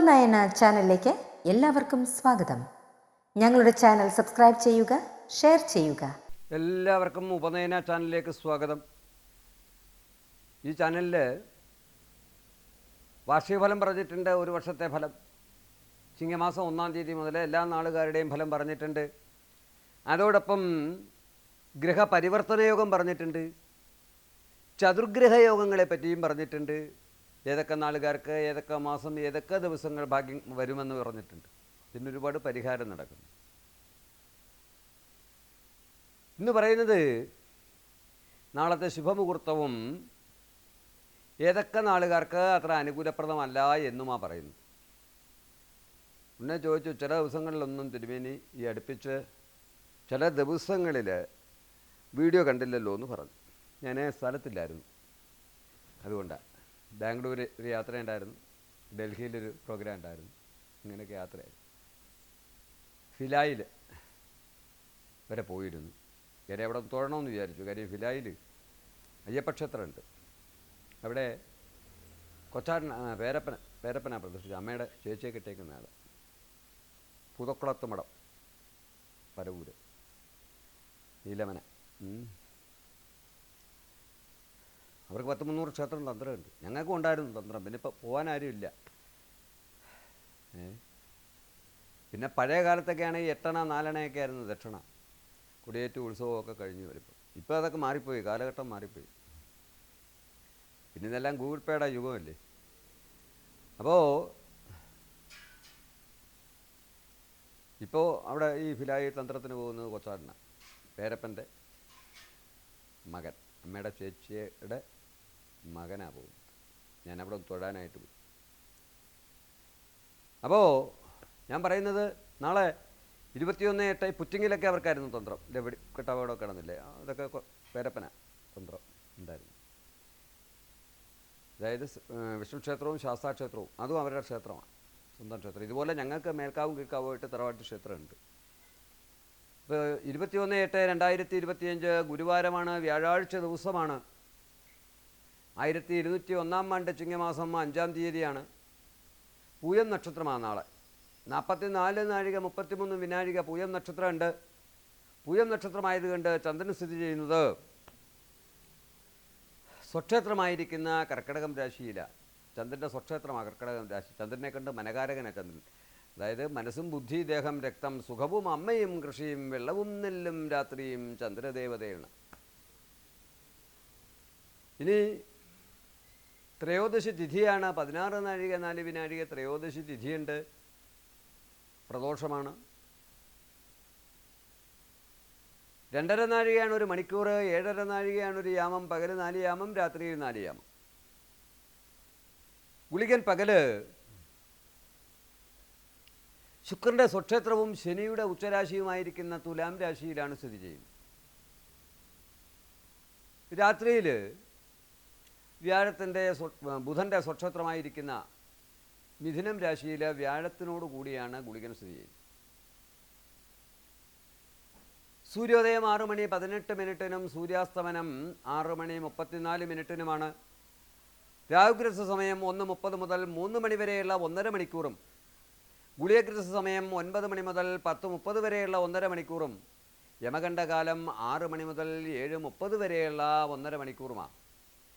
ഉപനയന ചാനലിലേക്ക് എല്ലാവർക്കും സ്വാഗതം. ഞങ്ങളുടെ ചാനൽ സബ്സ്ക്രൈബ് ചെയ്യുക ഷെയർ ചെയ്യുക. എല്ലാവർക്കും ഉപനയന ചാനലിലേക്ക് സ്വാഗതം. ഈ ചാനലിൽ വാർഷിക ഫലം പറഞ്ഞിട്ടുണ്ട് ഒരു വർഷത്തെ ഫലം. ചിങ്ങമാസം ഒന്നാം തീയതി മുതൽ എല്ലാ നാളുകാരുടെയും ഫലം പറഞ്ഞിട്ടുണ്ട്. അതോടൊപ്പം ഗ്രഹപരിവർത്തന യോഗം പറഞ്ഞിട്ടുണ്ട്. ചതുർഗ്രഹ യോഗങ്ങളെ പറ്റിയും പറഞ്ഞിട്ടുണ്ട്. ഏതൊക്കെ നാളുകാർക്ക് ഏതൊക്കെ മാസം ഏതൊക്കെ ദിവസങ്ങൾ ഭാഗ്യം വരുമെന്ന് പറഞ്ഞിട്ടുണ്ട്. പിന്നെ ഒരുപാട് പരിഹാരം നടക്കുന്നു. ഇന്ന് പറയുന്നത് നാളത്തെ ശുഭമുഹൂർത്തവും ഏതൊക്കെ നാളുകാർക്ക് അത്ര അനുകൂലപ്രദമല്ല എന്നുമാ പറയുന്നു ഉന്നെ ചോദിച്ചു ചില ദിവസങ്ങളിലൊന്നും തിരുമേനി ഈ അടുപ്പിച്ച് ചില ദിവസങ്ങളിൽ വീഡിയോ കണ്ടില്ലല്ലോ എന്ന് പറഞ്ഞു. ഞാൻ സ്ഥലത്തില്ലായിരുന്നു. അതുകൊണ്ടാണ് ബാംഗ്ലൂർ ഒരു യാത്ര ഉണ്ടായിരുന്നു ഡൽഹിയിലൊരു പ്രോഗ്രാം ഉണ്ടായിരുന്നു. ഇങ്ങനെയൊക്കെ യാത്രയായിരുന്നു ഫിലായിൽ വരെ പോയിരുന്നു. ഞാൻ അവിടെ തൊഴണമെന്ന് വിചാരിച്ചു. കാര്യം ഫിലായിൽ അയ്യപ്പക്ഷേത്രമുണ്ട്. അവിടെ കൊച്ചാടൻ ആ, പേരപ്പന പേരപ്പന പ്രദർശിച്ചു അമ്മയുടെ ചേച്ചിയെ കിട്ടേക്കുന്ന ആൾ പുതക്കുളത്ത് മഠം പരവൂര്. നീലമന. അവർക്ക് പത്ത് മുന്നൂറ് ക്ഷേത്രം തന്ത്രമുണ്ട്. ഞങ്ങൾക്കും ഉണ്ടായിരുന്നു തന്ത്രം. പിന്നെ ഇപ്പോൾ പോകാൻ ആരുമില്ല പിന്നെ പഴയ കാലത്തൊക്കെ ആണെങ്കിൽ എട്ടണ നാലണയൊക്കെ ആയിരുന്നു ദക്ഷിണ. കുടിയേറ്റ ഉത്സവമൊക്കെ കഴിഞ്ഞ് വരുമ്പോൾ ഇപ്പോൾ അതൊക്കെ മാറിപ്പോയി കാലഘട്ടം മാറിപ്പോയി. പിന്നെ ഇതെല്ലാം ഗൂഗിൾ പേയുടെ യുഗമല്ലേ? അപ്പോൾ ഇപ്പോൾ അവിടെ ഈ ഫിലായി തന്ത്രത്തിന് പോകുന്നത് കൊച്ചാടിന പേരപ്പന്റെ മകൻ. അമ്മയുടെ ചേച്ചിയുടെ മകനാണ് പോകുന്നത്. ഒന്ന് തൊഴാനായിട്ട് പോയി. അപ്പോൾ ഞാൻ പറയുന്നത് നാളെ ഇരുപത്തിയൊന്ന് എട്ട് പുറ്റിങ്ങിലൊക്കെ അവർക്കായിരുന്നു തന്ത്രം. ഇല്ല വെടി കിടന്നില്ലേ? അതൊക്കെ പേരപ്പന തന്ത്രം ഉണ്ടായിരുന്നു. അതായത് വിഷ്ണുക്ഷേത്രവും ശാസ്താക്ഷേത്രവും അതും അവരുടെ ക്ഷേത്രമാണ്. സ്വന്തം ക്ഷേത്രം. ഇതുപോലെ ഞങ്ങൾക്ക് മേൽക്കാവും കീഴ്ക്കാവുമായിട്ട് തറവാട്ട് ക്ഷേത്രമുണ്ട്. ഇപ്പോൾ ഇരുപത്തിയൊന്ന് എട്ട് രണ്ടായിരത്തി ഇരുപത്തിയഞ്ച് ഗുരുവാരമാണ് വ്യാഴാഴ്ച ദിവസമാണ് ആയിരത്തി ഇരുന്നൂറ്റി ഒന്നാം ആണ്ട് ചിങ്ങമാസം അഞ്ചാം തീയതിയാണ് പൂയം നക്ഷത്രമാണ് നാളെ. നാൽപ്പത്തി നാല് നാഴിക മുപ്പത്തിമൂന്ന് വിനാഴിക പൂയം നക്ഷത്രമുണ്ട്. പൂയം നക്ഷത്രമായതുകൊണ്ട് ചന്ദ്രൻ സ്ഥിതി ചെയ്യുന്നത് സ്വക്ഷേത്രമായിരിക്കുന്ന കർക്കിടകം രാശിയിലാണ് ചന്ദ്രന്റെ സ്വക്ഷേത്രമാണ് കർക്കിടകം രാശി. ചന്ദ്രനെ കണ്ട് മനകാരകനാണ് ചന്ദ്രൻ. അതായത് മനസ്സും ബുദ്ധി ദേഹം രക്തം സുഖവും അമ്മയും കൃഷിയും വെള്ളവും നെല്ലും രാത്രിയും ചന്ദ്രദേവതയാണ്. ഇനി ത്രയോദശി തിഥിയാണ്. പതിനാറ് നാഴിക നാല് വിനാഴിക ത്രയോദശി തിഥിയുണ്ട്. പ്രദോഷമാണ്. രണ്ടര നാഴികയാണ് ഒരു മണിക്കൂർ ഏഴര നാഴികയാണ് ഒരു യാമം പകൽ നാല് യാമം രാത്രി നാല് യാമം. ഗുളികൻ പകൽ ശുക്രന്റെ സ്വക്ഷേത്രവും ശനിയുടെ ഉച്ചരാശിയുമായിരിക്കുന്ന തുലാം രാശിയിലാണ് സ്ഥിതി ചെയ്യുന്നത്. രാത്രിയിൽ വ്യാഴത്തിന്റെ ബുധന്റെ സ്വക്ഷത്രമായിരിക്കുന്ന മിഥുനം രാശിയിൽ വ്യാഴത്തിനോട് കൂടിയാണ് ഗുളികൻ സ്ഥിതി ചെയ്യുന്നത്. സൂര്യോദയം ആറു മണി പതിനെട്ട് മിനിറ്റിനും സൂര്യാസ്തമനം ആറു മണി മുപ്പത്തിനാല് മിനിറ്റിനുമാണ്. രാഹുഗ്രസ സമയം ഒന്ന് മുപ്പത് മുതൽ മൂന്ന് മണി വരെയുള്ള ഒന്നര മണിക്കൂറും. ഗുളിയഗ്രസ സമയം ഒൻപത് മണി മുതൽ പത്ത് മുപ്പത് വരെയുള്ള ഒന്നര മണിക്കൂറും. യമകണ്ഠകാലം ആറ് മണി മുതൽ ഏഴ് മുപ്പത് വരെയുള്ള ഒന്നര മണിക്കൂറുമാണ്.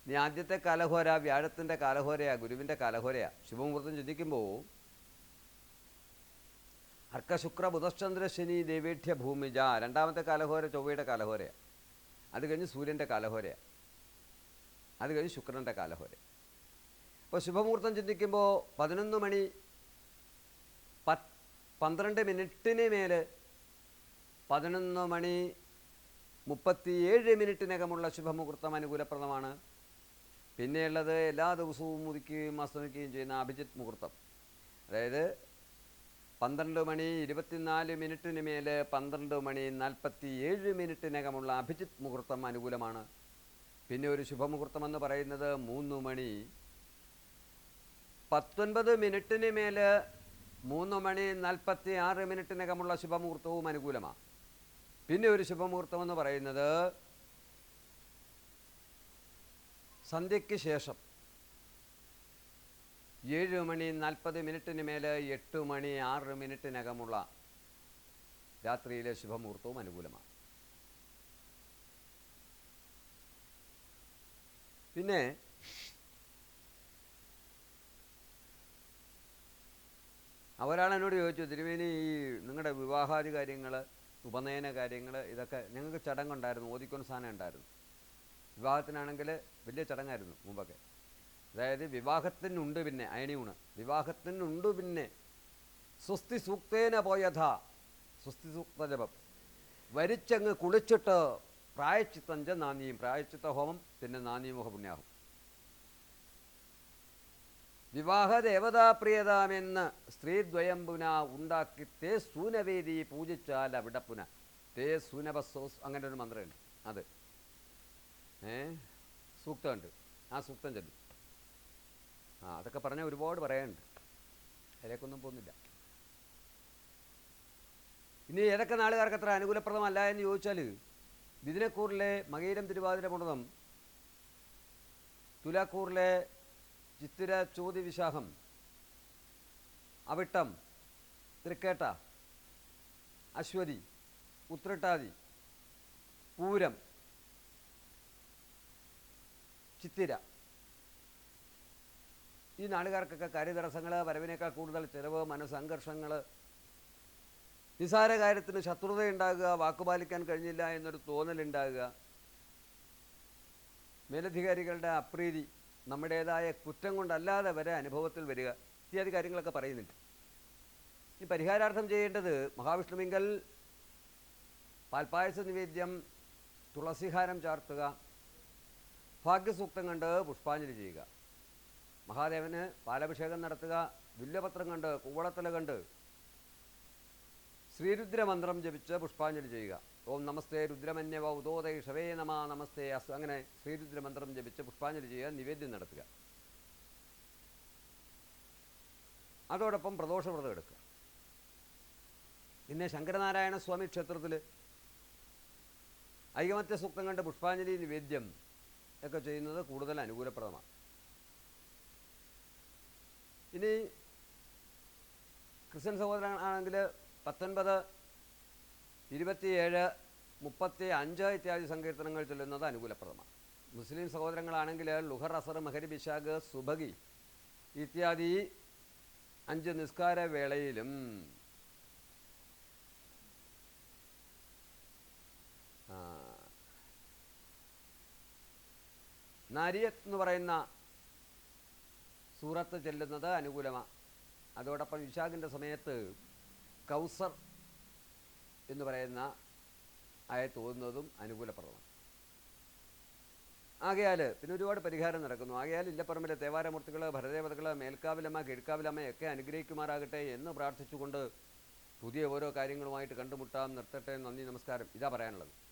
ഇനി ആദ്യത്തെ കാലഹോര വ്യാഴത്തിന്റെ കാലഹോരയാണ് ഗുരുവിന്റെ കാലഹോരയാണ് ശുഭമുഹൂർത്തം ചിന്തിക്കുമ്പോൾ അർക്കശുക്ര ബുധശ്ചന്ദ്ര ശനി ദേവേഠ്യ ഭൂമിജ. രണ്ടാമത്തെ കാലഹോര ചൊവ്വയുടെ കാലഹോരയാണ് അത് കഴിഞ്ഞ് സൂര്യന്റെ കാലഹോരയാണ് അത് കഴിഞ്ഞ് ശുക്രന്റെ കാലഹോര അപ്പോൾ ശുഭമുഹൂർത്തം ചിന്തിക്കുമ്പോൾ പതിനൊന്ന് മണി പത്ത് പന്ത്രണ്ട് മിനിറ്റിന് മേൽ പതിനൊന്ന് മണി മുപ്പത്തിയേഴ് മിനിറ്റിനകമുള്ള ശുഭമുഹൂർത്തം അനുകൂലപ്രദമാണ്. പിന്നെയുള്ളത് എല്ലാ ദിവസവും ഉദിക്കുകയും അസ്തമിക്കുകയും ചെയ്യുന്ന അഭിജിത്ത് മുഹൂർത്തം. അതായത് പന്ത്രണ്ട് മണി ഇരുപത്തിനാല് മിനിറ്റിന് മേൽ പന്ത്രണ്ട് മണി നാൽപ്പത്തി ഏഴ് മിനിറ്റിനകമുള്ള അഭിജിത്ത് മുഹൂർത്തം അനുകൂലമാണ്. പിന്നെ ഒരു ശുഭമുഹൂർത്തം എന്ന് പറയുന്നത് മൂന്ന് മണി പത്തൊൻപത് മിനിറ്റിന് മേൽ മൂന്ന് മണി നാൽപ്പത്തി ആറ് മിനിറ്റിനകമുള്ള ശുഭമുഹൂർത്തവും അനുകൂലമാണ്. പിന്നെ ഒരു ശുഭമുഹൂർത്തം എന്ന് പറയുന്നത് സന്ധ്യയ്ക്ക് ശേഷം ഏഴ് മണി നാൽപ്പത് മിനിറ്റിന് മേലെ എട്ട് മണി ആറ് മിനിറ്റിനകമുള്ള രാത്രിയിലെ ശുഭമുഹൂർത്തവും അനുകൂലമാണ്. പിന്നെ അവരാൾ എന്നോട് ചോദിച്ചു തിരുവേനി ഈ നിങ്ങളുടെ വിവാഹാദി കാര്യങ്ങൾ ഉപനയന കാര്യങ്ങൾ ഇതൊക്കെ ഞങ്ങൾക്ക് ചടങ്ങുണ്ടായിരുന്നു ഓതിക്കൊന്ന് സാധനം ഉണ്ടായിരുന്നു. വിവാഹത്തിനാണെങ്കിൽ വലിയ ചടങ്ങായിരുന്നു മുമ്പൊക്കെ. അതായത് വിവാഹത്തിനുണ്ട് പിന്നെ അയണിയൂണ് വിവാഹത്തിനുണ്ട് പിന്നെ സ്വസ്തി സൂക്തേന പോയഥ. സ്വസ്തി സൂക്ത ജപം. വരിച്ചങ്ങ് കുളിച്ചിട്ട് പ്രായച്ചിത്തഞ്ച നാന്ദിയും പ്രായച്ചിത്ത ഹോമം പിന്നെ നാന്ദിമുഖ പുണ്യാഹം. വിവാഹ ദേവതാപ്രിയതാമെന്ന് സ്ത്രീദ്വയം പുന ഉണ്ടാക്കി തേ സൂനവേദി പൂജിച്ചാൽ അവിടെ പുന തേ സൂനബസോസ് അങ്ങനെ ഒരു മന്ത്രമുണ്ട്. അത്. ഏ? സൂക്തമുണ്ട്. ആ സൂക്തം ചൊല്ലി. ആ അതൊക്കെ പറഞ്ഞാൽ ഒരുപാട് പറയാനുണ്ട്. അതിലേക്കൊന്നും പോകുന്നില്ല. ഇനി ഏതൊക്കെ നാളുകാർക്ക് അത്ര അനുകൂലപ്രദമല്ല എന്ന് ചോദിച്ചാൽ ബിദിനക്കൂറിലെ മകീരം തിരുവാതിര മുടതം തുലാക്കൂറിലെ ചിത്തിര ചോതി വിശാഖം അവിട്ടം തൃക്കേട്ട അശ്വതി ഉത്രട്ടാതി പൂരം ചിത്തിര. ഈ നാടുകാർക്കൊക്കെ കാര്യതടസ്സങ്ങൾ വരവിനേക്കാൾ കൂടുതൽ ചിലവ് മനസ്സംഘർഷങ്ങൾ നിസാര കാര്യത്തിന് ശത്രുതയുണ്ടാകുക വാക്കുപാലിക്കാൻ കഴിഞ്ഞില്ല എന്നൊരു തോന്നലുണ്ടാകുക. മേലധികാരികളുടെ അപ്രീതി നമ്മുടേതായ കുറ്റം കൊണ്ടല്ലാതെ വരെ അനുഭവത്തിൽ വരിക. ഇത്യാദി കാര്യങ്ങളൊക്കെ പറയുന്നുണ്ട്. ഈ പരിഹാരാർത്ഥം ചെയ്യേണ്ടത് മഹാവിഷ്ണുവിങ്കൽ പാൽപ്പായസ നിവേദ്യം തുളസിഹാരം ചാർത്തുക ഭാഗ്യസൂക്തം കണ്ട് പുഷ്പാഞ്ജലി ചെയ്യുക. മഹാദേവന് പാലഭിഷേകം നടത്തുക വില്ലപത്രം കണ്ട് കൂവളത്തല കണ്ട് ശ്രീരുദ്രമന്ത്രം ജപിച്ച് പുഷ്പാഞ്ജലി ചെയ്യുക. ഓം നമസ്തേ രുദ്രമന്യവ ഉദോദയ ഷവേ നമ നമസ്തേ അസ് അങ്ങനെ ശ്രീരുദ്രമന്ത്രം ജപിച്ച് പുഷ്പാഞ്ജലി ചെയ്യുക നിവേദ്യം നടത്തുക. അതോടൊപ്പം പ്രദോഷവ്രതം എടുക്കുക. പിന്നെ ശങ്കരനാരായണ സ്വാമി ക്ഷേത്രത്തിൽ ഐകമത്യ സൂക്തം കണ്ട് പുഷ്പാഞ്ജലി നിവേദ്യം ഒക്കെ ചെയ്യുന്നത് കൂടുതൽ അനുകൂലപ്രദമാണ്. ഇനി ക്രിസ്ത്യൻ സഹോദരൻ ആണെങ്കിൽ പത്തൊൻപത് ഇരുപത്തിയേഴ് മുപ്പത്തി അഞ്ച് ഇത്യാദി സങ്കീർത്തനങ്ങൾ ചൊല്ലുന്നത് അനുകൂലപ്രദമാണ്. മുസ്ലിം സഹോദരങ്ങളാണെങ്കിൽ ലുഹർ അസർ മഹരി ബിശാഖ് സുബഗി ഇത്യാദി അഞ്ച് നിസ്കാര വേളയിലും നാരിയത്ത് എന്ന് പറയുന്ന സൂറത്ത് ചെല്ലുന്നത് അനുകൂലമാണ് അതോടൊപ്പം വിശാഖിന്റെ സമയത്ത് കൗസർ എന്ന് പറയുന്ന ആയ തോന്നുന്നതും അനുകൂലപ്രദമാണ്. ആകയാൽ പിന്നെ ഒരുപാട് പരിഹാരം നടക്കുന്നു. ആകയാൽ ഇല്ലപ്പറമ്പിലെ തേവാരമൂർത്തികൾ ഭരദേവതകൾ മേൽക്കാവിലമ്മ ഒക്കെ അനുഗ്രഹിക്കുമാറാകട്ടെ എന്ന് പ്രാർത്ഥിച്ചുകൊണ്ട് പുതിയ ഓരോ കാര്യങ്ങളുമായിട്ട് കണ്ടുമുട്ടാം. നിർത്തട്ടെ. നന്ദി നമസ്കാരം. ഇതാ പറയാനുള്ളത്.